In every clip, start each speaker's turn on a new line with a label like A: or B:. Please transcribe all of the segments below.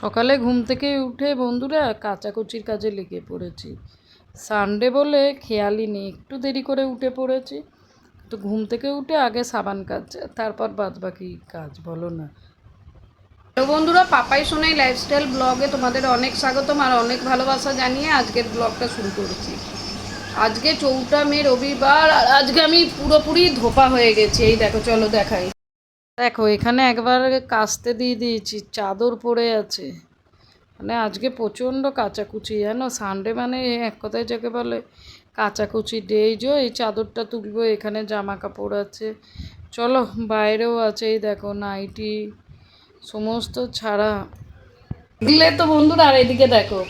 A: সকালে ঘুম থেকে উঠে বন্ধুরা কাচাকুচির কাজে লেগে পড়েছি। সানডে বলে খেয়ালই নেই, একটু দেরি করে উঠে পড়েছি। তো ঘুম থেকে উঠে আগে সাবান কাজ, তারপর বাদ বাকি কাজ, বলো না।
B: হ্যালো বন্ধুরা, পাপাই শোনাই লাইফস্টাইল ব্লগে তোমাদের অনেক স্বাগতম আর অনেক ভালোবাসা জানিয়ে আজকের ব্লগটা শুরু করেছি। আজকে চৌঠা মে রবিবার, আর আজকে আমি পুরোপুরি ধোপা হয়ে গেছি। এই দেখো, চলো দেখাই।
A: দেখো, এখানে একবার কাস্তে দিয়ে দিয়েছি, চাদর পড়ে আছে। মানে আজকে প্রচণ্ড কাচাকুচি, জানো? সানডে মানে এক কথায় যাকে বলে কাচাকুচি ডে এই চাদরটা তুলবো, এখানে জামা কাপড় আছে। চলো, বাইরেও আছে, এই দেখো নাইটি সমস্ত ছাড়া।
B: দিলে তো বন্ধুরা, আর এদিকে দেখো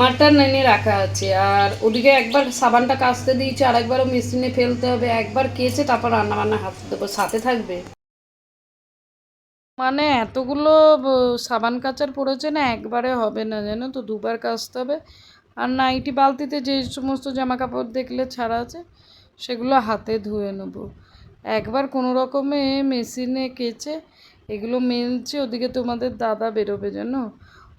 B: মাটন এনে রাখা আছে, আর ওদিকে একবার সাবানটা কাচতে দিয়েছি আর একবারও মেশিনে ফেলতে হবে, একবার কেচে তারপর রান্না বান্না হাতে দেবো, সাথে থাকবে?
A: মানে এতগুলো সাবান কাচার পড়েছে না, একবারে হবে না, জানো তো, দুবার কাচতে হবে। আর নাইটি বালতিতে যে সমস্ত জামা কাপড় দেখলে ছাড়া আছে, সেগুলো হাতে ধুয়ে নেব। একবার কোনো রকমে মেশিনে কেচে, এগুলো মেলছে, ওদিকে তোমাদের দাদা বেরোবে, জানো?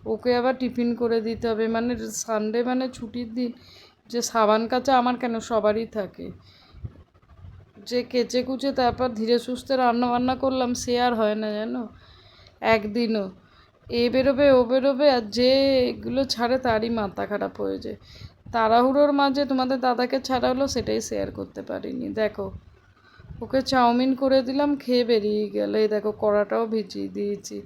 A: ওকে আবার টিফিন করে দিতে হবে। মানে সানডে মানে ছুটির দিন, যে সাবান কাচা আমার কেন সবারই থাকে। যে কেচে কুচে তারপর ধীরে সুস্থে রান্না বান্না করলাম, সে আর হয় না জানো? একদিনও। এ বেরোবে, ও বেরোবে, আর যে এগুলো ছাড়ে তারই মাথা খারাপ হয়ে যায়। তাড়াহুড়োর মাঝে তোমাদের দাদাকে ছাড়া হলো, সেটাই শেয়ার করতে পারিনি। দেখো, ওকে চাউমিন করে দিলাম, খেয়ে বেরিয়ে গেল। এই দেখো, কড়াটাও ভিজিয়ে দিয়েছি।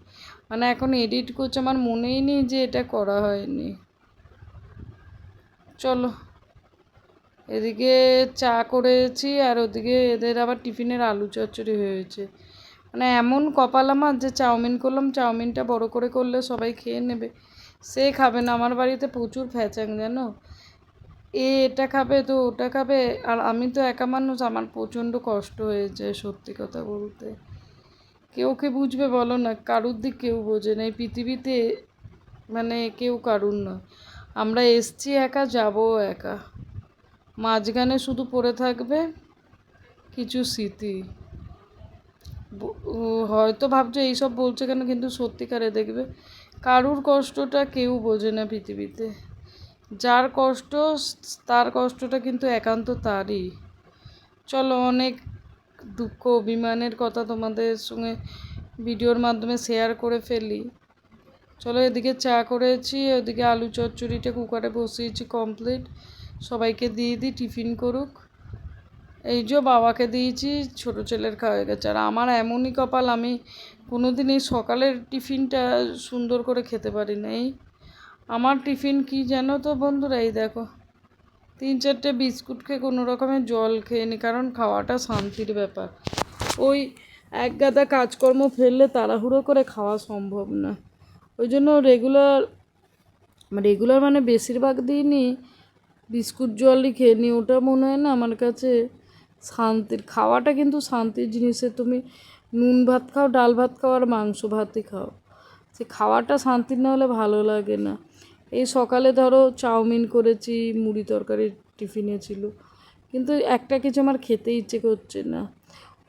A: মানে এখন এডিট করছে, আমার মনেই নেই যে এটা করা হয়নি। চলো। এদিকে চা করেছি আর ওদিকে এদের আবার টিফিনের আলু চচ্চড়ি হয়েছে। মানে এমন কপাল আমার যে চাউমিন করলাম, চাউমিনটা বড় করে করলে সবাই খেয়ে নেবে। সে খাবে না, আমার বাড়িতে প্রচুর ফ্যাচাং, জানো? এ এটা খাবে, তো ওটা খাবে, আর আমি তো একা মানুষ, আমার প্রচণ্ড কষ্ট হয়েছে সত্যি কথা বলতে। কেউ কে বুঝবে বলো না, কারুর দিক কেউ বোঝে না, এই পৃথিবীতে মানে কেউ কারুর নয়। আমরা এসছি একা, যাব একা। মাঝখানে শুধু পড়ে থাকবে কিছু স্মৃতি। হয়তো ভাবছ এইসব বলছে কেন, কিন্তু সত্যিকারে দেখবে কারুর কষ্টটা কেউ বোঝে না পৃথিবীতে। যার কষ্ট, তার কষ্টটা কিন্তু একান্ত তারই। চলো অনেক দুঃখ, অভিমানের কথা তোমাদের সঙ্গে ভিডিওর মাধ্যমে শেয়ার করে ফেলি। চলো এদিকে চা করেছি ওদিকে আলু চচ্চড়িটা কুকারে বসিয়েছি কমপ্লিট। সবাইকে দিয়ে দিই, টিফিন করুক। এই যে বাবাকে দিয়েছি, ছোট ছেলের খাওয়া গেছে। আর আমার এমনই কপাল, আমি কোনো দিন এই সকালের টিফিনটা সুন্দর করে খেতে পারি না এই আমার টিফিন কি জানো তো বন্ধুরা, এই দেখো। তিন চারটে বিস্কুট খেয়ে কোনো রকমের জল খেয়ে নি, কারণ খাওয়াটা শান্তির ব্যাপার। ওই এক গাদা কাজকর্ম ফেললে তাড়াহুড়ো করে খাওয়া সম্ভব না। ওই জন্য রেগুলার রেগুলার মানে বেশিরভাগ দিনই বিস্কুট জলই খেয়ে নিই ওটা মনে হয় না আমার কাছে শান্তির, খাওয়াটা কিন্তু শান্তির জিনিসে তুমি নুন ভাত খাও, ডাল ভাত খাও আর মাংস ভাতই খাও। সে খাওয়াটা শান্তির না হলে ভালো লাগে না। এই সকালে ধরো চাউমিন করেছি, মুড়ি তরকারি টিফিনে ছিল, কিন্তু একটা কিছু আমার খেতে ইচ্ছে করছে না।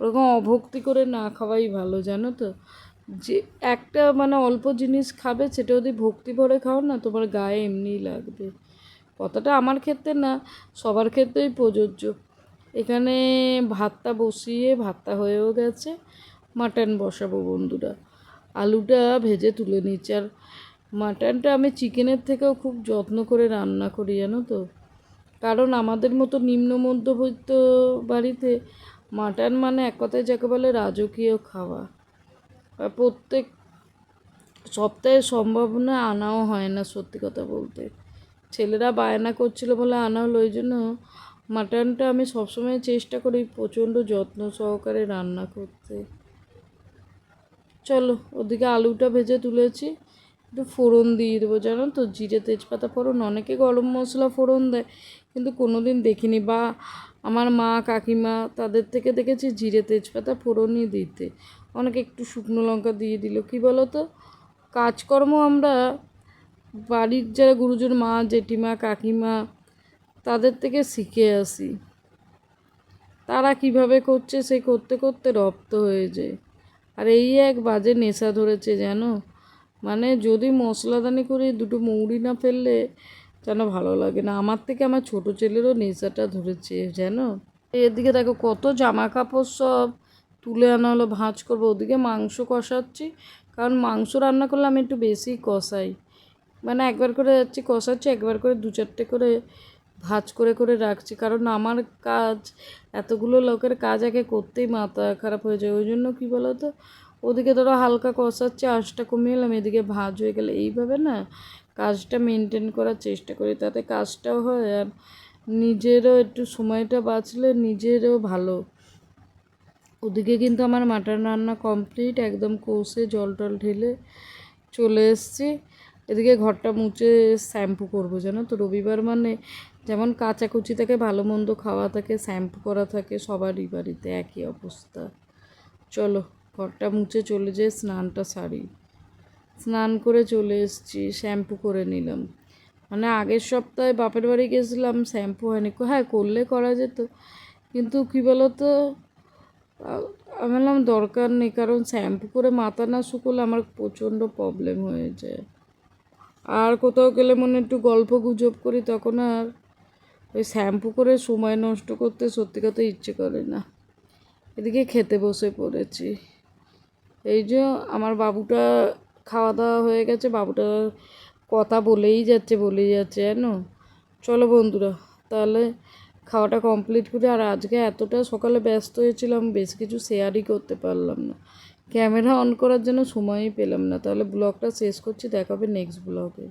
A: ওরকম অভক্তি করে না খাওয়াই ভালো, জানো তো? যে একটা মানে অল্প জিনিস খাবে, সেটা যদি ভক্তি ভরে খাও না, তোমার গায়ে এমনিই লাগবে। কথাটা আমার ক্ষেত্রে না, সবার ক্ষেত্রেই প্রযোজ্য। এখানে ভাতটা বসিয়ে, ভাতটা হয়েও গেছে, মাটন বসাবো বন্ধুরা। আলুটা ভেজে তুলে নিচ্ছি। আর মাটনটা আমি চিকেনের থেকেও খুব যত্ন করে রান্না করি, জানো তো। কারণ আমাদের মতো নিম্ন মধ্যবিত্ত বাড়িতে মাটন মানে এক কথায় যাকে বলে রাজকীয় খাওয়া। প্রত্যেক সপ্তাহে সম্ভাবনা আনাও হয় না, সত্যি কথা বলতে। ছেলেরা বায়না করছিল বলে আনা হলো, ওই জন্য মাটনটা আমি সবসময় চেষ্টা করি প্রচণ্ড যত্ন সহকারে রান্না করতে। চলো, ওদিকে আলুটা ভেজে তুলেছি। একটু ফোড়ন দিয়ে দেবো, জানো তো, জিরে তেজপাতা ফোড়ন, অনেকে গরম মশলা ফোড়ন দেয়, কিন্তু কোনো দিন দেখিনি। বা আমার মা, কাকিমা, তাদের থেকে দেখেছি জিরে তেজপাতা ফোড়নই দিতে। অনেকে একটু শুকনো লঙ্কা দিয়ে দিল, কি বলো তো? কাজকর্ম আমরা বাড়ির যারা গুরুজন মা, জেঠিমা, কাকিমা, তাদের থেকে শিখে আসি। তারা কীভাবে করছে, সে করতে করতে রপ্ত হয়ে যায়। আর এই এক বাজে নেশা ধরেছে জানো? মানে যদি মশলাদানি করে দুটো মৌরি না ফেললে যেন ভালো লাগে না। আমার থেকে আমার ছোট ছেলেরও নেশাটা ধরেছে জানো? এদিকে দেখো কত জামা কাপড় সব তুলে আনা হলো, ভাঁজ করব। ওদিকে মাংস কষাচ্ছি, কারণ মাংস রান্না করলে আমি একটু বেশি কষাই। মানে একবার করে যাচ্ছি, কষাচ্ছি, একবার করে দু চারটে করে ভাজ করে করে রাখছি। কারণ আমার কাজ, এতগুলো লোকের কাজ আগে করতেই মাথা খারাপ হয়ে যায়। ওই জন্য কী বলো তো ওদিকে ধরো হালকা কষাচ্ছে, আঁচটা কমিয়ে এলাম, এদিকে ভাজ হয়ে গেলে এইভাবে না কাজটা মেনটেন করার চেষ্টা করি। তাতে কাজটাও হয় আর নিজেরও একটু সময়টা বাঁচলে নিজেরও ভালো। ওদিকে কিন্তু আমার মাটন রান্না কমপ্লিট একদম কষে জল টল ঢেলে চলে এসছি। এদিকে ঘরটা মুছে শ্যাম্পু করব, জানো তো? রবিবার মানে যেমন কাচাকুচি থাকে ভালো মন্দ খাওয়া থাকে, শ্যাম্পু করা থাকে, সবারই বাড়িতে একই অবস্থা। চলো, ঘরটা মুছে চলে যেয়ে স্নানটা সারি। স্নান করে চলে এসেছি, শ্যাম্পু করে নিলাম। মানে আগের সপ্তাহে বাপের বাড়ি গেছিলাম, শ্যাম্পু হয়নি। হ্যাঁ করলে করা যেত। কিন্তু কী বলতো? আমি বললাম দরকার নেই, কারণ শ্যাম্পু করে মাথা না শুকোলে আমার প্রচণ্ড প্রবলেম হয়ে যায়। আর কোথাও গেলে মনে একটু গল্প গুজব করি, তখন আর ওই শ্যাম্পু করে সময় নষ্ট করতে সত্যি কথা ইচ্ছে করে না। এদিকে খেতে বসে পড়েছি। এই যে আমার বাবুটা খাওয়া দাওয়া হয়ে গেছে, বাবুটা কথা বলেই যাচ্ছে বলেই যাচ্ছে, জানো? চলো বন্ধুরা, তাহলে খাওয়াটা কমপ্লিট করে, আর আজকে এতটা সকালে ব্যস্ত হয়েছিলাম, বেশ কিছু শেয়ারই করতে পারলাম না। ক্যামেরা অন করার জন্য সময়ই পেলাম না। তাহলে ব্লগটা শেষ করছি দেখাবে নেক্সট ব্লগে।